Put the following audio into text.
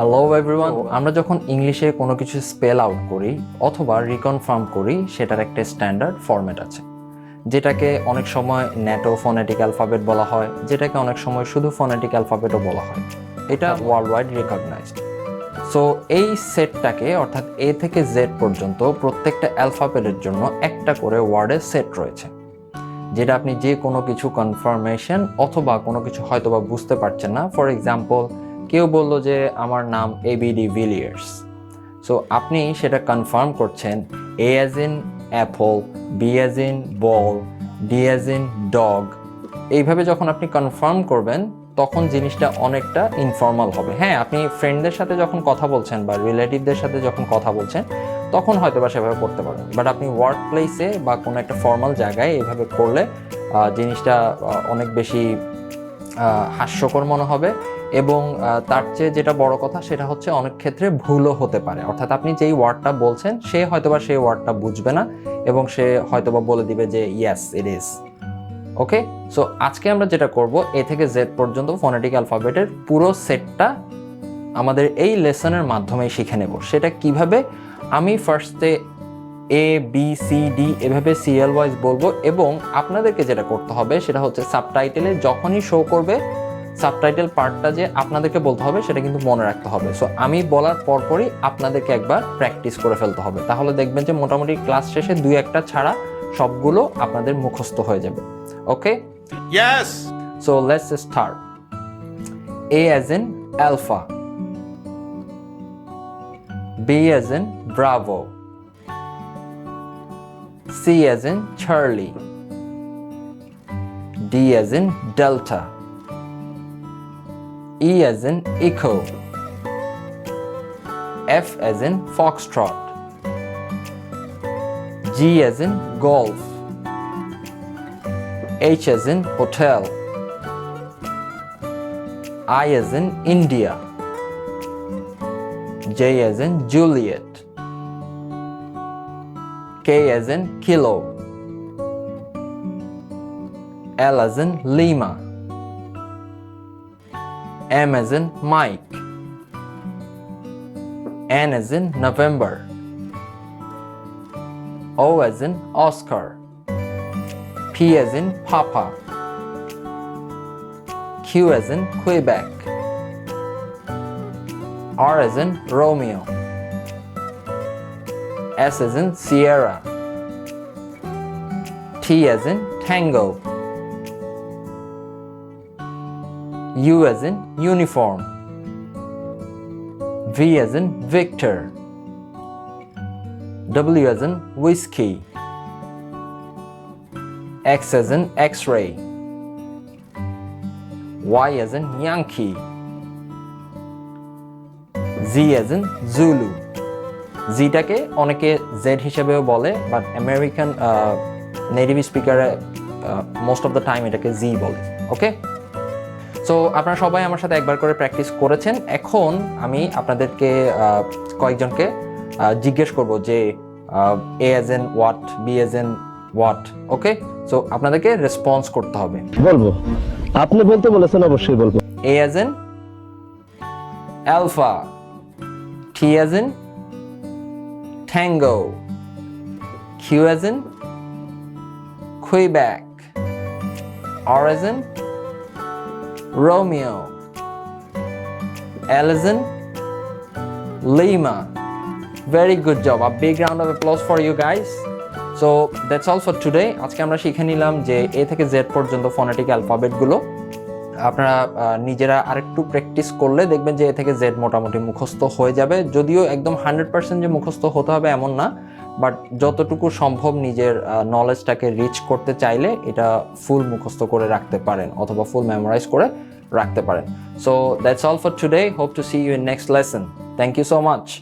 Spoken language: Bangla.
হ্যালো এভরিওয়ান আমরা যখন ইংলিশে কোনো কিছু স্পেল আউট করি অথবা রিকনফার্ম করি সেটার একটা স্ট্যান্ডার্ড ফরম্যাট আছে। যেটাকে অনেক সময় ন্যাটো ফোনেটিক অ্যালফাবেট বলা হয় যেটাকে অনেক সময় শুধু ফোনেটিক অ্যালফাবেটও বলা হয়। এটা ওয়ার্ল্ড ওয়াইড রিকগনাইজড সো এই সেটটাকে অর্থাৎ এ থেকে জেড পর্যন্ত প্রত্যেকটা অ্যালফাবেটের জন্য একটা করে ওয়ার্ডের সেট রয়েছে। যেটা আপনি যে কোনো কিছু কনফার্মেশন অথবা কোনো কিছু হয়তোবা বুঝতে পারছেন না। ফর এক্সাম্পল কেউ বলল যে আমার নাম এবিডি ভিলিয়ার্স সো আপনি সেটা কনফার্ম করছেন A as in apple B as in ball D as in dog এইভাবে যখন আপনি কনফার্ম করবেন, তখন জিনিসটা অনেকটা ইনফর্মাল হবে। হ্যাঁ আপনি ফ্রেন্ডদের সাথে যখন কথা বলছেন বা রিলেটিভদের সাথে যখন কথা বলছেন, তখন হয়তো বা সেভাবে করতে পারেন বাট আপনি ওয়ার্ক প্লেসে বা কোনো একটা ফর্মাল জায়গায় এইভাবে করলে জিনিসটা অনেক বেশি হাস্যকর মনে হবে। এবং তার চেয়ে যেটা বড় কথা সেটা হচ্ছে অনেক ক্ষেত্রে ভুলও হতে পারে। অর্থাৎ আপনি যেই ওয়ার্ডটা বলছেন, সে হয়তোবা সেই ওয়ার্ডটা বুঝবে না এবং সে হয়তোবা বলে দিবে যে yes it is okay so আজকে আমরা যেটা করব, এ থেকে জেড পর্যন্ত ফোনেটিক অ্যালফাবেটের পুরো সেটটা আমাদের এই লেসনের মাধ্যমে শিখে নেব। সেটা কীভাবে? আমি ফার্স্টে এ বি সি ডি এভাবে সিরিয়াল ওয়াইজ বলব এবং আপনাদেরকে যেটা করতে হবে সেটা হচ্ছে সাবটাইটেলে যখনই শো করবে সাবটাইটেল পার্টটা যে আপনাদেরকে বলতে হবে সেটা কিন্তু মনে রাখতে হবে সো আমি বলার পরপরই আপনাদেরকে একবার প্র্যাকটিস করে ফেলতে হবে তাহলে দেখবেন যে মোটামুটি ক্লাস শেষে দুই একটা ছাড়া সবগুলো আপনাদের মুখস্থ হয়ে যাবে okay yes so let's start. A as in Alpha. B as in Bravo C as in Charlie. D as in Delta. E as in Echo. F as in Foxtrot. G as in Golf. H as in hotel. I as in India. J as in Juliet. K as in kilo. L as in Lima. M as in Mike. N as in November. O as in Oscar. P as in Papa. Q as in Quebec. R as in Romeo. S as in Sierra. T as in Tango. U as in Uniform. V as in Victor. W as in Whiskey. X as in X-ray. Y as in Yankee. Z as in Zulu. জিটাকে অনেকে জেড হিসেবেও বলে বাট আমেরিকান নেটিভ স্পিকারে মোস্ট অফ দ্য টাইম এটাকে জি বলে ওকে সো আপনারা সবাই আমার সাথে একবার করে প্র্যাকটিস করেছেন এখন আমি আপনাদেরকে কয়েকজনকে জিজ্ঞেস করব যে A as in what B as in what okay so আপনাদেরকে রেসপন্স করতে হবে বলব আপনি বলতে বলেছেন অবশ্যই বলব A as in Alpha. T as in Tango. Q as in Quebec. R as in As in Lima. Very good job. A big round of applause for you guys. So that's all for today আজকে আমরা শিখে নিলাম যে এ থেকে জেড পর্যন্ত ফোনেটিক অ্যালফাবেটগুলো আপনারা নিজেরা আরেকটু প্র্যাকটিস করলে দেখবেন যে এ থেকে জেড মোটামুটি মুখস্থ হয়ে যাবে যদিও একদম হান্ড্রেড পার্সেন্ট যে মুখস্থ হতে হবে এমন না বাট যতটুকু সম্ভব নিজের নলেজটাকে রিচ করতে চাইলে এটা ফুল মুখস্থ করে রাখতে পারেন অথবা ফুল মেমোরাইজ করে রাখতে পারেন। So that's all for today hope to see you in next lesson thank you so much